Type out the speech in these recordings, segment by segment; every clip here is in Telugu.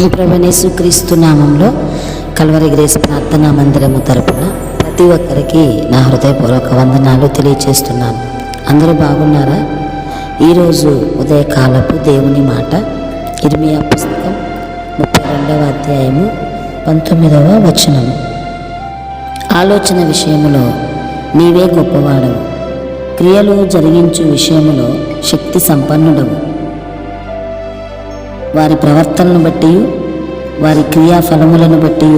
ఈ ప్రభనేసు క్రీస్తు నామంలో కల్వరి గ్రేస్ ప్రార్థనా మందిరము తరపున ప్రతి ఒక్కరికి నా హృదయపూర్వక వందనాలు తెలియచేస్తున్నాను. అందరూ బాగున్నారా? ఈరోజు ఉదయకాలపు దేవుని మాట ఇర్మియా పుస్తకం ముప్పై రెండవ అధ్యాయము పంతొమ్మిదవ వచనము. ఆలోచన విషయములో నీవే గొప్పవాడవు. క్రియలు జరిగించు విషయములో శక్తి సంపన్నుడవు. వారి ప్రవర్తనను బట్టి వారి క్రియాఫలములను బట్టి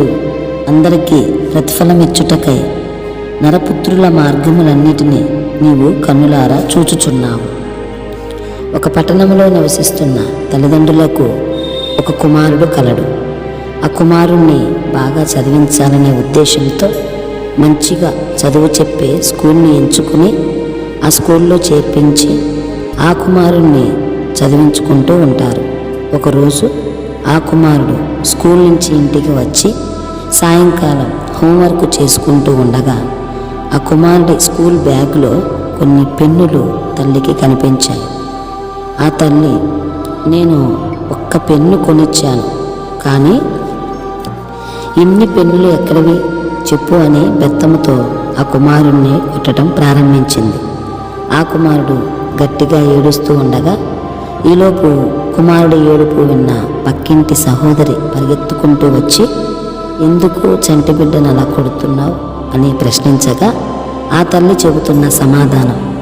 అందరికీ ప్రతిఫలం ఇచ్చుటకై నరపుత్రుల మార్గములన్నిటినీ నీవు కన్నులారా చూచుచున్నావు. ఒక పట్టణంలో నివసిస్తున్న తల్లిదండ్రులకు ఒక కుమారుడు కలడు. ఆ కుమారుణ్ణి బాగా చదివించాలనే ఉద్దేశంతో మంచిగా చదువు చెప్పే స్కూల్ని ఎంచుకుని ఆ స్కూల్లో చేర్పించి ఆ కుమారుణ్ణి చదివించుకుంటూ ఉంటారు. ఒకరోజు ఆ కుమారుడు స్కూల్ నుంచి ఇంటికి వచ్చి సాయంకాలం హోంవర్క్ చేసుకుంటూ ఉండగా ఆ కుమారుడి స్కూల్ బ్యాగ్లో కొన్ని పెన్నులు తల్లికి కనిపించాయి. ఆ తల్లి నేను ఒక్క పెన్ను కొనిచ్చాను కానీ ఇన్ని పెన్నులు ఎక్కడివి? చెప్పు అని బెత్తముతో ఆ కుమారుణ్ణి కొట్టడం ప్రారంభించింది. ఆ కుమారుడు గట్టిగా ఏడుస్తూ ఉండగా ఈలోపు కుమారుడి ఏడుపు విన్న పక్కింటి సహోదరి పరిగెత్తుకుంటూ వచ్చి ఎందుకు చంటిబిడ్డను అలా కొడుతున్నావు? అని ప్రశ్నించగా ఆ తల్లి చెబుతున్న సమాధానం.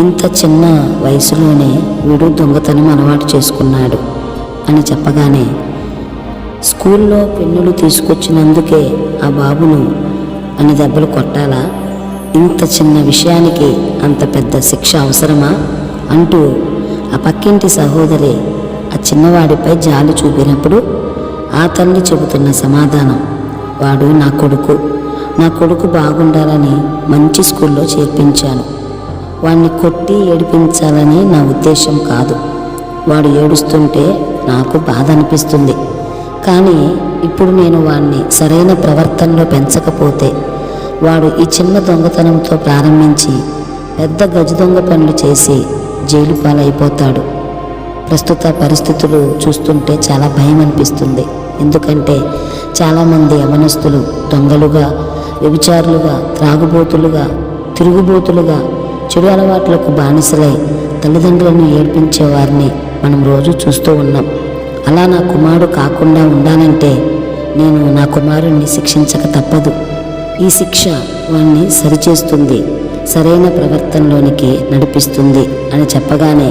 ఇంత చిన్న వయసులోనే వీడు దొంగతనం అలవాటు చేసుకున్నాడు అని చెప్పగానే స్కూల్లో పెన్నులు తీసుకొచ్చినందుకే ఆ బాబును అని దెబ్బలు కొట్టాలా? ఇంత చిన్న విషయానికి అంత పెద్ద శిక్ష అవసరమా? అంటూ ఆ పక్కింటి సహోదరి ఆ చిన్నవాడిపై జాలి చూపినప్పుడు ఆ తల్లి చెబుతున్న సమాధానం వాడు నా కొడుకు. నా కొడుకు బాగుండాలని మంచి స్కూల్లో చేర్పించాను. వాణ్ణి కొట్టి ఏడిపించాలని నా ఉద్దేశం కాదు. వాడు ఏడుస్తుంటే నాకు బాధ అనిపిస్తుంది. కానీ ఇప్పుడు నేను వాణ్ణి సరైన ప్రవర్తనలో పెంచకపోతే వాడు ఈ చిన్న దొంగతనంతో ప్రారంభించి పెద్ద గజ దొంగ పనులు చేసి జైలు పాలైపోతాడు. ప్రస్తుత పరిస్థితులు చూస్తుంటే చాలా భయం అనిపిస్తుంది. ఎందుకంటే చాలామంది యమనస్తులు దొంగలుగా వ్యభిచారులుగా త్రాగుబోతులుగా తిరుగుబోతులుగా చెడు అలవాట్లకు బానిసలై తల్లిదండ్రులను ఏడ్పించే వారిని మనం రోజు చూస్తూ ఉన్నాం. అలా నా కుమారుడు కాకుండా ఉండాలంటే నేను నా కుమారుణ్ణి శిక్షించక తప్పదు. ఈ శిక్ష వాణ్ణి సరిచేస్తుంది సరైన ప్రవర్తనలోనికి నడిపిస్తుంది అని చెప్పగానే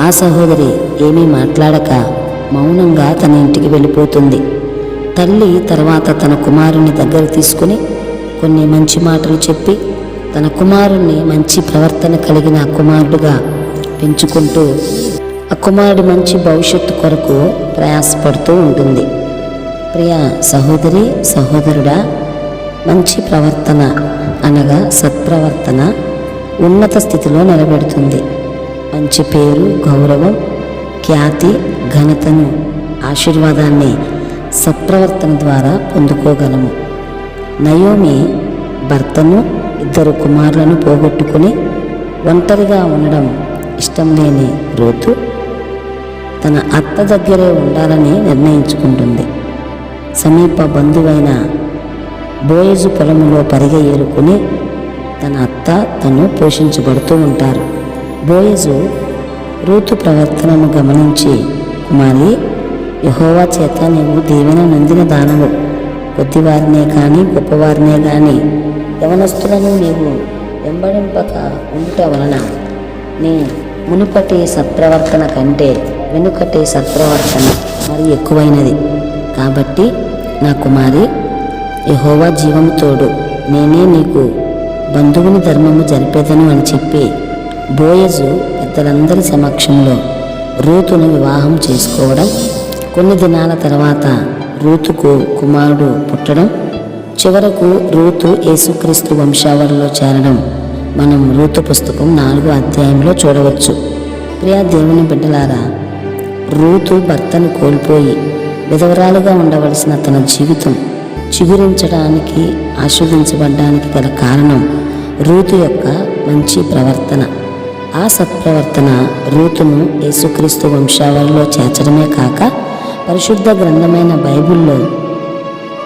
ఆ సహోదరి ఏమీ మాట్లాడక మౌనంగా తన ఇంటికి వెళ్ళిపోతుంది. తల్లి తర్వాత తన కుమారుని దగ్గర తీసుకుని కొన్ని మంచి మాటలు చెప్పి తన కుమారుణ్ణి మంచి ప్రవర్తన కలిగిన కుమారుడుగా పెంచుకుంటూ ఆ కుమారుడు మంచి భవిష్యత్తు కొరకు ప్రయాసపడుతూ ఉంటుంది. ప్రియ సహోదరి సహోదరుడా మంచి ప్రవర్తన అనగా సత్ప్రవర్తన ఉన్నత స్థితిలో నిలబెడుతుంది. మంచి పేరు గౌరవం ఖ్యాతి ఘనతను ఆశీర్వాదాన్ని సత్ప్రవర్తన ద్వారా పొందుకోగలము. నయోమి భర్తను ఇద్దరు కుమారులను పోగొట్టుకుని ఒంటరిగా ఉండడం ఇష్టం లేని రోతు తన అత్త దగ్గరే ఉండాలని నిర్ణయించుకుంటుంది. సమీప బంధువైన బోయజు పొలములో పరిగె ఏరుకుని తన అత్త తను పోషించబడుతూ ఉంటారు. బోయజు రూతు ప్రవర్తనను గమనించి కుమారి యహోవా చేత నీవు దీవెన నందిన దానవు. కొద్దివారినే కానీ గొప్పవారినే కానీ యవనస్తులను నీవు వెంబడింపక ఉండుట వలన నీ మునుపటి సత్ప్రవర్తన కంటే వెనుకటి సత్ప్రవర్తన మరి ఎక్కువైనది. కాబట్టి నా కుమారి యహోవా జీవము తోడు నేనే నీకు బంధువుని ధర్మము జరిపేదను అని చెప్పి బోయజు పెద్దలందరి సమక్షంలో రూతును వివాహం చేసుకోవడం కొన్ని దినాల తర్వాత రూతుకు కుమారుడు పుట్టడం చివరకు రూతు యేసుక్రీస్తు వంశావళిలో చేరడం మనం రూతు పుస్తకం నాలుగో అధ్యాయంలో చూడవచ్చు. ప్రియా దేవుని బిడ్డలారా రూతు భర్తను కోల్పోయి విధవరాలుగా ఉండవలసిన తన జీవితం చిగురించడానికి ఆస్వాదించబడ్డానికి గల కారణం రూతు యొక్క మంచి ప్రవర్తన. ఆ సత్ప్రవర్తన రూతును యేసుక్రీస్తు వంశావళిలో చేర్చడమే కాక పరిశుద్ధ గ్రంథమైన బైబిల్లో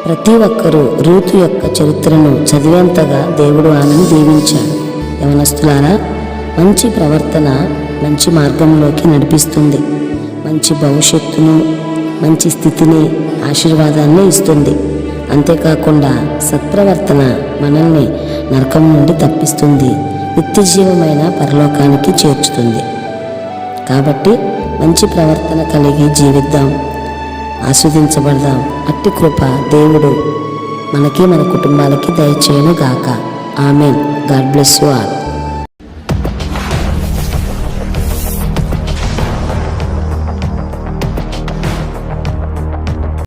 ప్రతి ఒక్కరూ రూతు యొక్క చరిత్రను చదివేంతగా దేవుడు ఆమెను దీవించాడు. యవనస్తులారా మంచి ప్రవర్తన మంచి మార్గంలోకి నడిపిస్తుంది. మంచి భవిష్యత్తును మంచి స్థితిని ఆశీర్వాదాన్ని ఇస్తుంది. అంతేకాకుండా సత్ప్రవర్తన మనల్ని నరకం నుండి తప్పిస్తుంది. నిత్యజీవమైన పరలోకానికి చేర్చుతుంది. కాబట్టి మంచి ప్రవర్తన కలిగి జీవిద్దాం ఆస్వాదించబడదాం. అట్టి కృప దేవుడు మనకి మన కుటుంబాలకి దయచేయను గాక amen. God bless you all.